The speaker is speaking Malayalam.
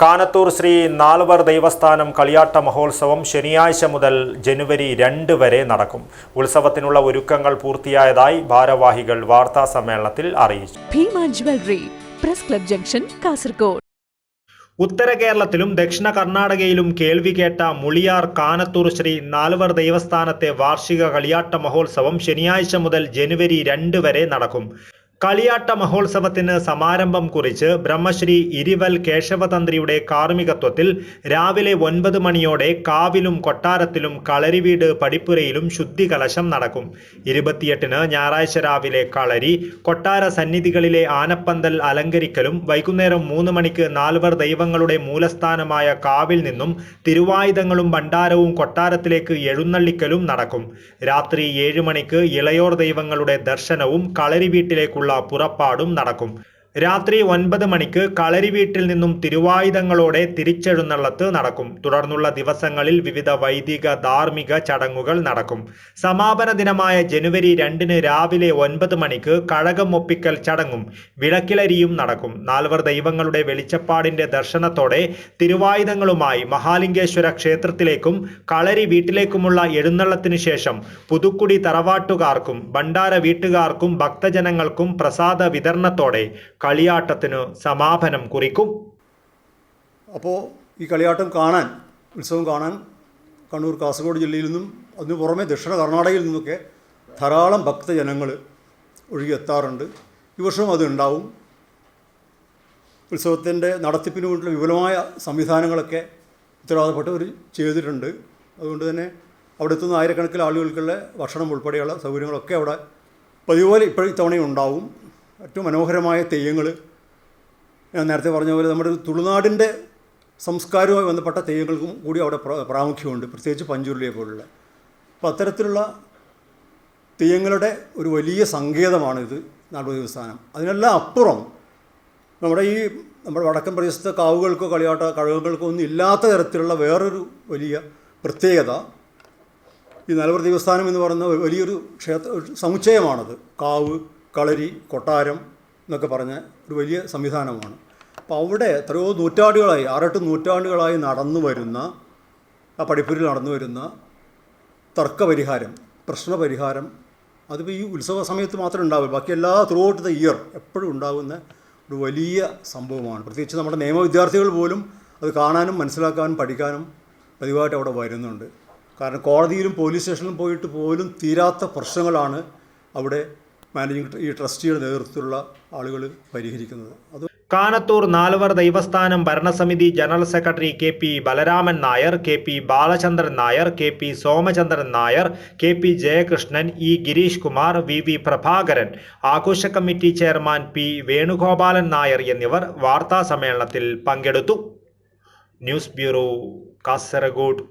കാനത്തൂർ ശ്രീ നാൽവർ ദൈവസ്ഥാനം കളിയാട്ട മഹോത്സവം ശനിയാഴ്ച മുതൽ ജനുവരി രണ്ട് വരെ നടക്കും. ഉത്സവത്തിനുള്ള ഒരുക്കങ്ങൾ പൂർത്തിയായതായി ഭാരവാഹികൾ വാർത്താ സമ്മേളനത്തിൽ അറിയിച്ചു. Bhima jewellery press club junction Kasaragod. ഉത്തര കേരളത്തിലും ദക്ഷിണ കർണാടകയിലും കേൾവി കേട്ട മുളിയാർ കാനത്തൂർ ശ്രീ നാൽവർ ദൈവസ്ഥാനത്തെ വാർഷിക കളിയാട്ട മഹോത്സവം ശനിയാഴ്ച മുതൽ ജനുവരി രണ്ട് വരെ നടക്കും. കളിയാട്ട മഹോത്സവത്തിന് സമാരംഭം കുറിച്ച് ബ്രഹ്മശ്രീ ഇരിവൽ കേശവതന്ത്രിയുടെ കാർമ്മികത്വത്തിൽ രാവിലെ ഒൻപത് മണിയോടെ കാവിലും കൊട്ടാരത്തിലും കളരിവീട് പടിപ്പുരയിലും ശുദ്ധികലശം നടക്കും. ഇരുപത്തിയെട്ടിന് ഞായറാഴ്ച രാവിലെ കളരി കൊട്ടാര സന്നിധികളിലെ ആനപ്പന്തൽ അലങ്കരിക്കലും വൈകുന്നേരം മൂന്ന് മണിക്ക് നാൽവർ ദൈവങ്ങളുടെ മൂലസ്ഥാനമായ കാവിൽ നിന്നും തിരുവായുധങ്ങളും ഭണ്ഡാരവും കൊട്ടാരത്തിലേക്ക് എഴുന്നള്ളിക്കലും നടക്കും. രാത്രി ഏഴ് മണിക്ക് ഇളയോർ ദൈവങ്ങളുടെ ദർശനവും കളരി വീട്ടിലേക്കുള്ള പുറപ്പാടും നടക്കും രാത്രി ഒൻപത് മണിക്ക് കളരി വീട്ടിൽ നിന്നും തിരുവായുധങ്ങളോടെ തിരിച്ചെഴുന്നള്ളത്ത് നടക്കും. തുടർന്നുള്ള ദിവസങ്ങളിൽ വിവിധ വൈദിക ധാർമ്മിക ചടങ്ങുകൾ നടക്കും. സമാപന ദിനമായ ജനുവരി രണ്ടിന് രാവിലെ ഒൻപത് മണിക്ക് കഴകം ഒപ്പിക്കൽ ചടങ്ങും വിളക്കിലരിയും നടക്കും. നാൽവർ ദൈവങ്ങളുടെ വെളിച്ചപ്പാടിന്റെ ദർശനത്തോടെ തിരുവായുധങ്ങളുമായി മഹാലിംഗേശ്വര ക്ഷേത്രത്തിലേക്കും കളരി വീട്ടിലേക്കുമുള്ള എഴുന്നള്ളത്തിനു ശേഷം പുതുക്കുടി തറവാട്ടുകാർക്കും ഭണ്ഡാര വീട്ടുകാർക്കും ഭക്തജനങ്ങൾക്കും പ്രസാദ വിതരണത്തോടെ കളിയാട്ടത്തിന് സമാപനം കുറിക്കും. അപ്പോൾ ഈ കളിയാട്ടം കാണാൻ ഉത്സവം കാണാൻ കണ്ണൂർ കാസർഗോഡ് ജില്ലയിൽ നിന്നും അതിനു പുറമെ ദക്ഷിണ കർണാടകയിൽ നിന്നൊക്കെ ധാരാളം ഭക്തജനങ്ങൾ ഒഴുകിയെത്താറുണ്ട്. ഈ വർഷവും അത് ഉണ്ടാവും. ഉത്സവത്തിന്റെ നടത്തിപ്പിന് വേണ്ടിയുള്ള വിപുലമായ സംവിധാനങ്ങളൊക്കെ ഉത്തരവാദപ്പെട്ടവർ ചെയ്തിട്ടുണ്ട്. അതുകൊണ്ട് തന്നെ അവിടെ എത്തുന്ന ആയിരക്കണക്കിന് ആളുകൾക്കുള്ള ഭക്ഷണം ഉൾപ്പെടെയുള്ള സൗകര്യങ്ങളൊക്കെ അവിടെ പതിവുപോലെ ഇപ്പോഴും ഇത്തവണയും ഉണ്ടാവും. ഏറ്റവും മനോഹരമായ തെയ്യങ്ങൾ ഞാൻ നേരത്തെ പറഞ്ഞ പോലെ നമ്മുടെ തുളുനാടിന്റെ സംസ്കാരവുമായി ബന്ധപ്പെട്ട തെയ്യങ്ങൾക്കും കൂടി അവിടെ പ്രാമുഖ്യമുണ്ട്. പ്രത്യേകിച്ച് പഞ്ചുരുളിയെ പോലുള്ള. അപ്പോൾ അത്തരത്തിലുള്ള തെയ്യങ്ങളുടെ ഒരു വലിയ സങ്കേതമാണിത് നാടോടി ദേവസ്ഥാനം അതിനെല്ലാം അപ്പുറം നമ്മുടെ ഈ നമ്മുടെ വടക്കൻ പ്രദേശത്തെ കാവുകൾക്കോ കളിയാട്ട കഴകങ്ങൾക്കോ ഒന്നും ഇല്ലാത്ത തരത്തിലുള്ള വേറൊരു വലിയ പ്രത്യേകത ഈ നിലവർ ദേവസ്ഥാനം എന്ന് പറയുന്ന വലിയൊരു ക്ഷേത്ര സമുച്ചയമാണത്. കാവ് കളരി കൊട്ടാരം എന്നൊക്കെ പറഞ്ഞ ഒരു വലിയ സംവിധാനമാണ്. അപ്പോൾ അവിടെ എത്രയോ നൂറ്റാണ്ടുകളായി ആറെട്ട് നൂറ്റാണ്ടുകളായി നടന്നു വരുന്ന ആ പഠിപ്പുരിൽ നടന്നു വരുന്ന തർക്കപരിഹാരം പ്രശ്നപരിഹാരം അതിപ്പോൾ ഈ ഉത്സവ സമയത്ത് മാത്രമേ ഉണ്ടാവില്ല ബാക്കി എല്ലാ ത്രൂ ഔട്ട് ദ ഇയർ എപ്പോഴും ഉണ്ടാകുന്ന ഒരു വലിയ സംഭവമാണ്. പ്രത്യേകിച്ച് നമ്മുടെ നിയമ വിദ്യാർത്ഥികൾ പോലും അത് കാണാനും മനസ്സിലാക്കാനും പഠിക്കാനും പതിവായിട്ട് അവിടെ വരുന്നുണ്ട്. കാരണം കോടതിയിലും പോലീസ് സ്റ്റേഷനിലും പോയിട്ട് പോലും തീരാത്ത പ്രശ്നങ്ങളാണ് അവിടെ മാനേജിങ് ഈ ട്രസ്റ്റിയുടെ നേതൃത്വത്തിലുള്ള ആളുകൾ പരിഹരിക്കുന്നത്. അത് കാനത്തൂർ നാലുവർ ദൈവസ്ഥാനം ഭരണസമിതി general secretary K P Balaraman Nair K P Balachandran Nair K P Somachandran Nair K P Jayakrishnan E Girish Kumar V V Prabhakaran ആഘോഷ committee chairman P Venugopalan Nair എന്നിവർ വാർത്താ സമ്മേളനത്തിൽ പങ്കെടുത്തു. News bureau Kasaragod.